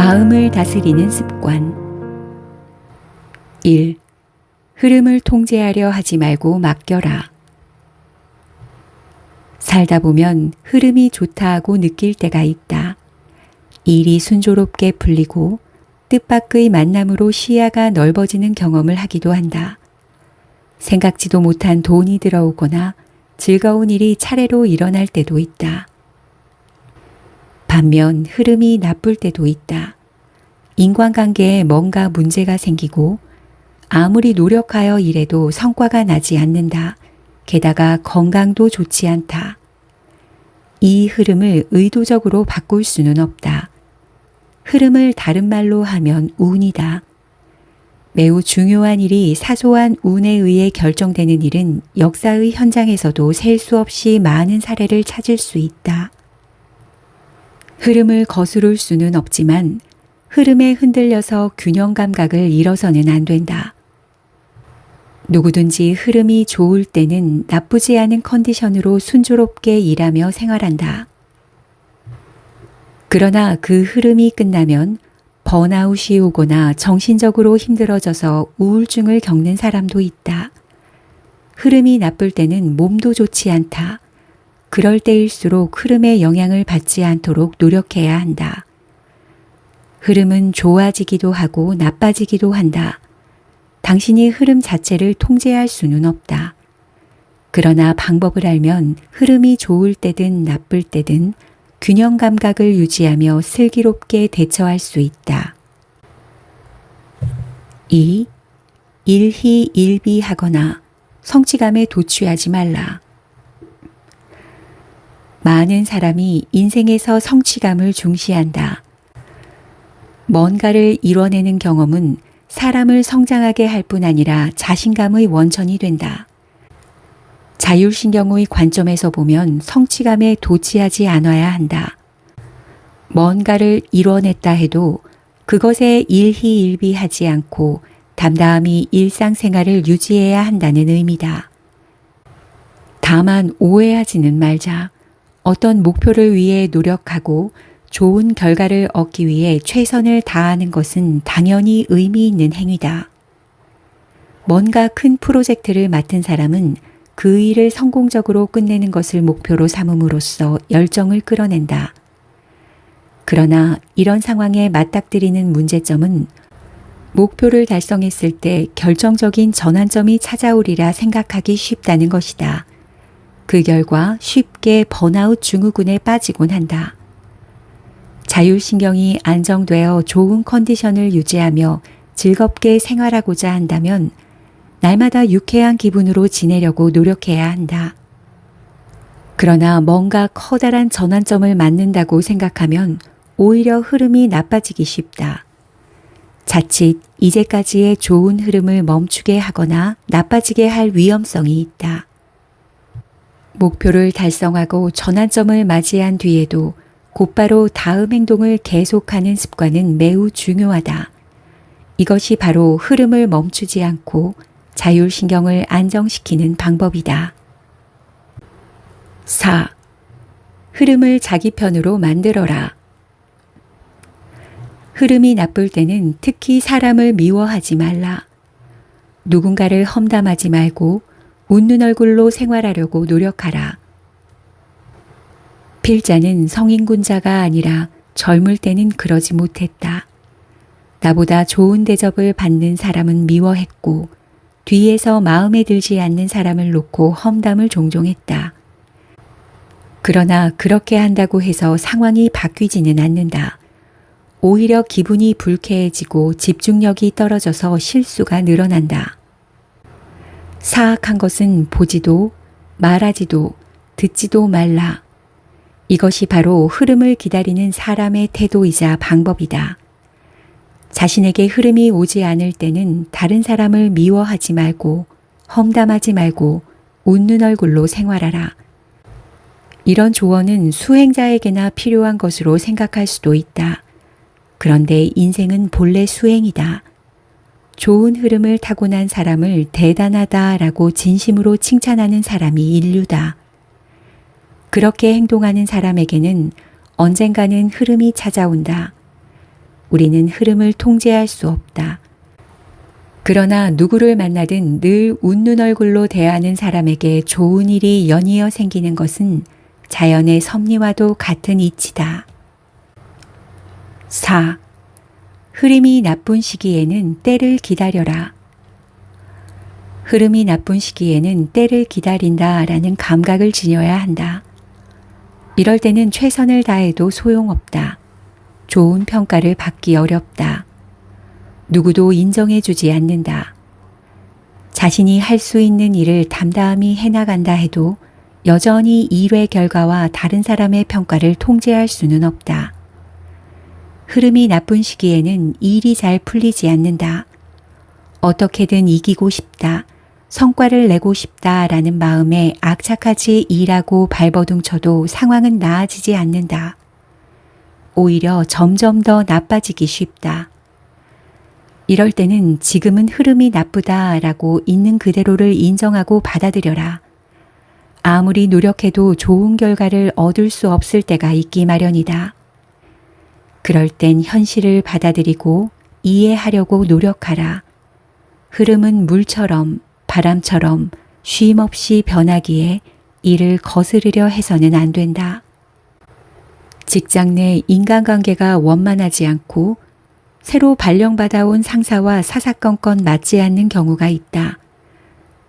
마음을 다스리는 습관 1. 흐름을 통제하려 하지 말고 맡겨라. 살다 보면 흐름이 좋다 하고 느낄 때가 있다. 일이 순조롭게 풀리고 뜻밖의 만남으로 시야가 넓어지는 경험을 하기도 한다. 생각지도 못한 돈이 들어오거나 즐거운 일이 차례로 일어날 때도 있다. 반면 흐름이 나쁠 때도 있다. 인간관계에 뭔가 문제가 생기고 아무리 노력하여 일해도 성과가 나지 않는다. 게다가 건강도 좋지 않다. 이 흐름을 의도적으로 바꿀 수는 없다. 흐름을 다른 말로 하면 운이다. 매우 중요한 일이 사소한 운에 의해 결정되는 일은 역사의 현장에서도 셀 수 없이 많은 사례를 찾을 수 있다. 흐름을 거스를 수는 없지만 흐름에 흔들려서 균형 감각을 잃어서는 안 된다. 누구든지 흐름이 좋을 때는 나쁘지 않은 컨디션으로 순조롭게 일하며 생활한다. 그러나 그 흐름이 끝나면 번아웃이 오거나 정신적으로 힘들어져서 우울증을 겪는 사람도 있다. 흐름이 나쁠 때는 몸도 좋지 않다. 그럴 때일수록 흐름의 영향을 받지 않도록 노력해야 한다. 흐름은 좋아지기도 하고 나빠지기도 한다. 당신이 흐름 자체를 통제할 수는 없다. 그러나 방법을 알면 흐름이 좋을 때든 나쁠 때든 균형 감각을 유지하며 슬기롭게 대처할 수 있다. 2. 일희일비하거나 성취감에 도취하지 말라. 많은 사람이 인생에서 성취감을 중시한다. 뭔가를 이뤄내는 경험은 사람을 성장하게 할 뿐 아니라 자신감의 원천이 된다. 자율신경의 관점에서 보면 성취감에 도취하지 않아야 한다. 뭔가를 이뤄냈다 해도 그것에 일희일비하지 않고 담담히 일상생활을 유지해야 한다는 의미다. 다만 오해하지는 말자. 어떤 목표를 위해 노력하고 좋은 결과를 얻기 위해 최선을 다하는 것은 당연히 의미 있는 행위다. 뭔가 큰 프로젝트를 맡은 사람은 그 일을 성공적으로 끝내는 것을 목표로 삼음으로써 열정을 끌어낸다. 그러나 이런 상황에 맞닥뜨리는 문제점은 목표를 달성했을 때 결정적인 전환점이 찾아오리라 생각하기 쉽다는 것이다. 그 결과 쉽게 번아웃 증후군에 빠지곤 한다. 자율신경이 안정되어 좋은 컨디션을 유지하며 즐겁게 생활하고자 한다면 날마다 유쾌한 기분으로 지내려고 노력해야 한다. 그러나 뭔가 커다란 전환점을 맞는다고 생각하면 오히려 흐름이 나빠지기 쉽다. 자칫 이제까지의 좋은 흐름을 멈추게 하거나 나빠지게 할 위험성이 있다. 목표를 달성하고 전환점을 맞이한 뒤에도 곧바로 다음 행동을 계속하는 습관은 매우 중요하다. 이것이 바로 흐름을 멈추지 않고 자율신경을 안정시키는 방법이다. 4. 흐름을 자기 편으로 만들어라. 흐름이 나쁠 때는 특히 사람을 미워하지 말라. 누군가를 험담하지 말고 웃는 얼굴로 생활하려고 노력하라. 필자는 성인군자가 아니라 젊을 때는 그러지 못했다. 나보다 좋은 대접을 받는 사람은 미워했고 뒤에서 마음에 들지 않는 사람을 놓고 험담을 종종 했다. 그러나 그렇게 한다고 해서 상황이 바뀌지는 않는다. 오히려 기분이 불쾌해지고 집중력이 떨어져서 실수가 늘어난다. 사악한 것은 보지도 말하지도 듣지도 말라. 이것이 바로 흐름을 기다리는 사람의 태도이자 방법이다. 자신에게 흐름이 오지 않을 때는 다른 사람을 미워하지 말고 험담하지 말고 웃는 얼굴로 생활하라. 이런 조언은 수행자에게나 필요한 것으로 생각할 수도 있다. 그런데 인생은 본래 수행이다. 좋은 흐름을 타고난 사람을 대단하다라고 진심으로 칭찬하는 사람이 인류다. 그렇게 행동하는 사람에게는 언젠가는 흐름이 찾아온다. 우리는 흐름을 통제할 수 없다. 그러나 누구를 만나든 늘 웃는 얼굴로 대하는 사람에게 좋은 일이 연이어 생기는 것은 자연의 섭리와도 같은 이치다. 4. 흐름이 나쁜 시기에는 때를 기다려라. 흐름이 나쁜 시기에는 때를 기다린다 라는 감각을 지녀야 한다. 이럴 때는 최선을 다해도 소용없다. 좋은 평가를 받기 어렵다. 누구도 인정해 주지 않는다. 자신이 할 수 있는 일을 담담히 해나간다 해도 여전히 일의 결과와 다른 사람의 평가를 통제할 수는 없다. 흐름이 나쁜 시기에는 일이 잘 풀리지 않는다. 어떻게든 이기고 싶다. 성과를 내고 싶다라는 마음에 악착같이 일하고 발버둥 쳐도 상황은 나아지지 않는다. 오히려 점점 더 나빠지기 쉽다. 이럴 때는 지금은 흐름이 나쁘다라고 있는 그대로를 인정하고 받아들여라. 아무리 노력해도 좋은 결과를 얻을 수 없을 때가 있기 마련이다. 그럴 땐 현실을 받아들이고 이해하려고 노력하라. 흐름은 물처럼 바람처럼 쉼 없이 변하기에 이를 거스르려 해서는 안 된다. 직장 내 인간관계가 원만하지 않고 새로 발령받아온 상사와 사사건건 맞지 않는 경우가 있다.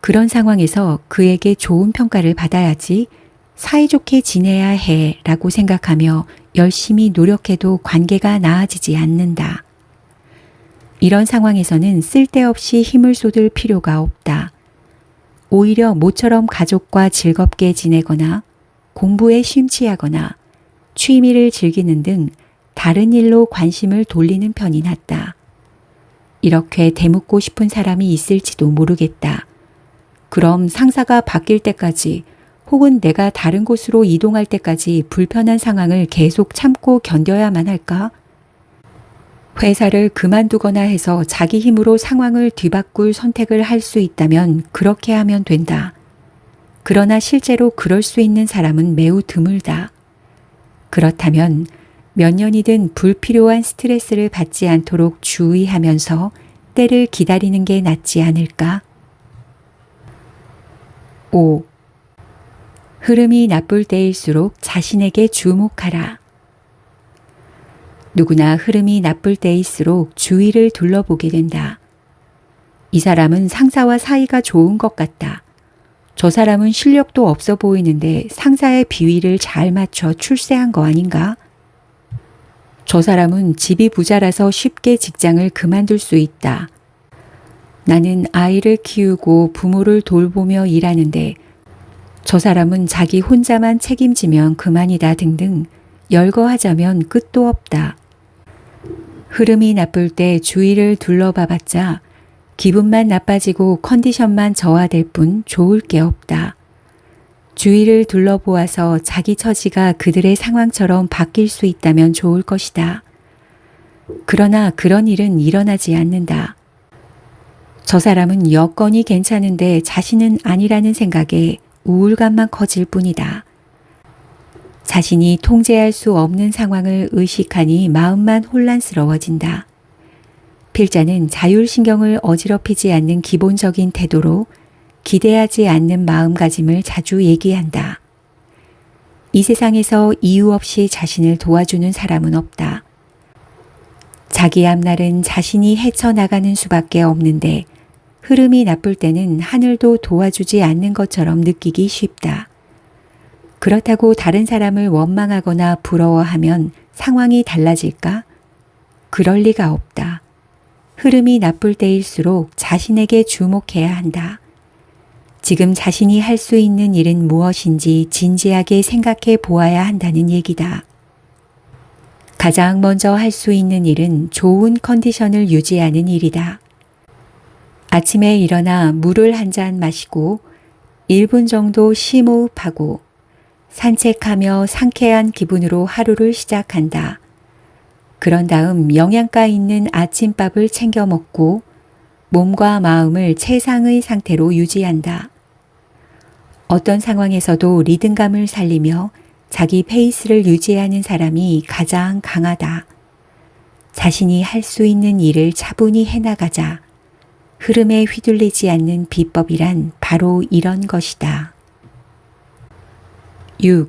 그런 상황에서 그에게 좋은 평가를 받아야지 사이좋게 지내야 해 라고 생각하며 열심히 노력해도 관계가 나아지지 않는다. 이런 상황에서는 쓸데없이 힘을 쏟을 필요가 없다. 오히려 모처럼 가족과 즐겁게 지내거나 공부에 심취하거나 취미를 즐기는 등 다른 일로 관심을 돌리는 편이 낫다. 이렇게 대묻고 싶은 사람이 있을지도 모르겠다. 그럼 상사가 바뀔 때까지 혹은 내가 다른 곳으로 이동할 때까지 불편한 상황을 계속 참고 견뎌야만 할까? 회사를 그만두거나 해서 자기 힘으로 상황을 뒤바꿀 선택을 할 수 있다면 그렇게 하면 된다. 그러나 실제로 그럴 수 있는 사람은 매우 드물다. 그렇다면 몇 년이든 불필요한 스트레스를 받지 않도록 주의하면서 때를 기다리는 게 낫지 않을까? 5. 흐름이 나쁠 때일수록 자신에게 주목하라. 누구나 흐름이 나쁠 때일수록 주위를 둘러보게 된다. 이 사람은 상사와 사이가 좋은 것 같다. 저 사람은 실력도 없어 보이는데 상사의 비위를 잘 맞춰 출세한 거 아닌가? 저 사람은 집이 부자라서 쉽게 직장을 그만둘 수 있다. 나는 아이를 키우고 부모를 돌보며 일하는데 저 사람은 자기 혼자만 책임지면 그만이다 등등 열거하자면 끝도 없다. 흐름이 나쁠 때 주위를 둘러봐 봤자 기분만 나빠지고 컨디션만 저하될 뿐 좋을 게 없다. 주위를 둘러보아서 자기 처지가 그들의 상황처럼 바뀔 수 있다면 좋을 것이다. 그러나 그런 일은 일어나지 않는다. 저 사람은 여건이 괜찮은데 자신은 아니라는 생각에 우울감만 커질 뿐이다. 자신이 통제할 수 없는 상황을 의식하니 마음만 혼란스러워진다. 필자는 자율신경을 어지럽히지 않는 기본적인 태도로 기대하지 않는 마음가짐을 자주 얘기한다. 이 세상에서 이유 없이 자신을 도와주는 사람은 없다. 자기 앞날은 자신이 헤쳐나가는 수밖에 없는데 흐름이 나쁠 때는 하늘도 도와주지 않는 것처럼 느끼기 쉽다. 그렇다고 다른 사람을 원망하거나 부러워하면 상황이 달라질까? 그럴 리가 없다. 흐름이 나쁠 때일수록 자신에게 주목해야 한다. 지금 자신이 할 수 있는 일은 무엇인지 진지하게 생각해 보아야 한다는 얘기다. 가장 먼저 할 수 있는 일은 좋은 컨디션을 유지하는 일이다. 아침에 일어나 물을 한 잔 마시고 1분 정도 심호흡하고 산책하며 상쾌한 기분으로 하루를 시작한다. 그런 다음 영양가 있는 아침밥을 챙겨 먹고 몸과 마음을 최상의 상태로 유지한다. 어떤 상황에서도 리듬감을 살리며 자기 페이스를 유지하는 사람이 가장 강하다. 자신이 할 수 있는 일을 차분히 해나가자. 흐름에 휘둘리지 않는 비법이란 바로 이런 것이다. 6.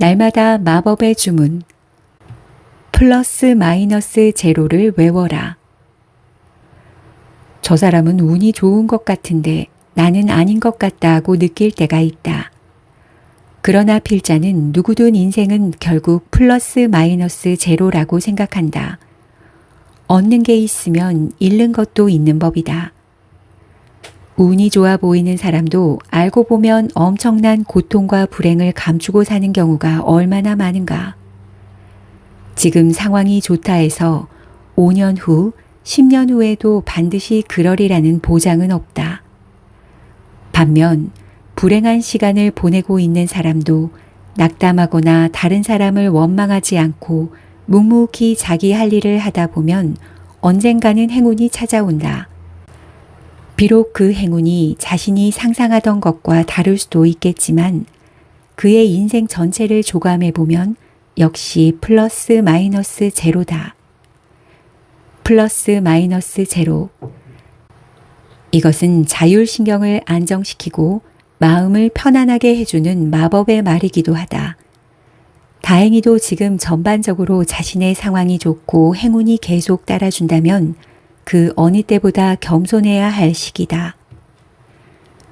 날마다 마법의 주문. 플러스 마이너스 제로를 외워라. 저 사람은 운이 좋은 것 같은데 나는 아닌 것 같다고 느낄 때가 있다. 그러나 필자는 누구든 인생은 결국 플러스 마이너스 제로라고 생각한다. 얻는 게 있으면 잃는 것도 있는 법이다. 운이 좋아 보이는 사람도 알고 보면 엄청난 고통과 불행을 감추고 사는 경우가 얼마나 많은가. 지금 상황이 좋다 해서 5년 후, 10년 후에도 반드시 그러리라는 보장은 없다. 반면 불행한 시간을 보내고 있는 사람도 낙담하거나 다른 사람을 원망하지 않고 묵묵히 자기 할 일을 하다 보면 언젠가는 행운이 찾아온다. 비록 그 행운이 자신이 상상하던 것과 다를 수도 있겠지만 그의 인생 전체를 조감해 보면 역시 플러스 마이너스 제로다. 플러스 마이너스 제로. 이것은 자율신경을 안정시키고 마음을 편안하게 해주는 마법의 말이기도 하다. 다행히도 지금 전반적으로 자신의 상황이 좋고 행운이 계속 따라준다면 그 어느 때보다 겸손해야 할 시기다.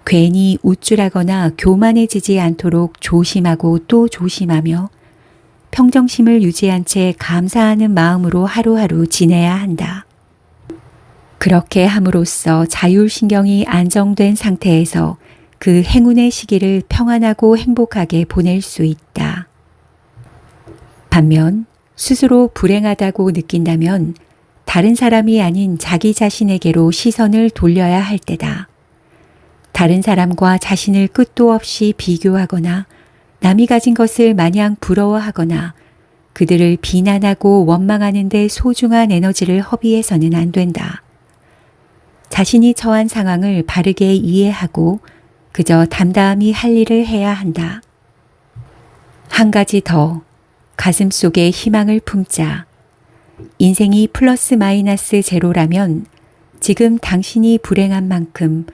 괜히 우쭐하거나 교만해지지 않도록 조심하고 또 조심하며 평정심을 유지한 채 감사하는 마음으로 하루하루 지내야 한다. 그렇게 함으로써 자율신경이 안정된 상태에서 그 행운의 시기를 평안하고 행복하게 보낼 수 있다. 반면 스스로 불행하다고 느낀다면 다른 사람이 아닌 자기 자신에게로 시선을 돌려야 할 때다. 다른 사람과 자신을 끝도 없이 비교하거나 남이 가진 것을 마냥 부러워하거나 그들을 비난하고 원망하는데 소중한 에너지를 허비해서는 안 된다. 자신이 처한 상황을 바르게 이해하고 그저 담담히 할 일을 해야 한다. 한 가지 더 가슴 속에 희망을 품자. 인생이 플러스 마이너스 제로라면 지금 당신이 불행한 만큼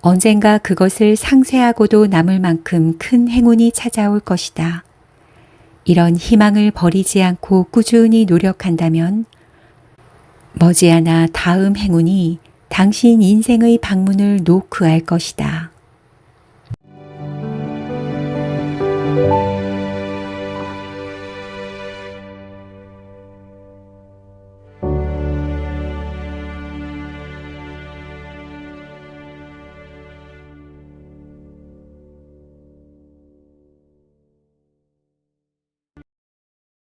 언젠가 그것을 상쇄하고도 남을 만큼 큰 행운이 찾아올 것이다. 이런 희망을 버리지 않고 꾸준히 노력한다면 머지않아 다음 행운이 당신 인생의 방문을 노크할 것이다.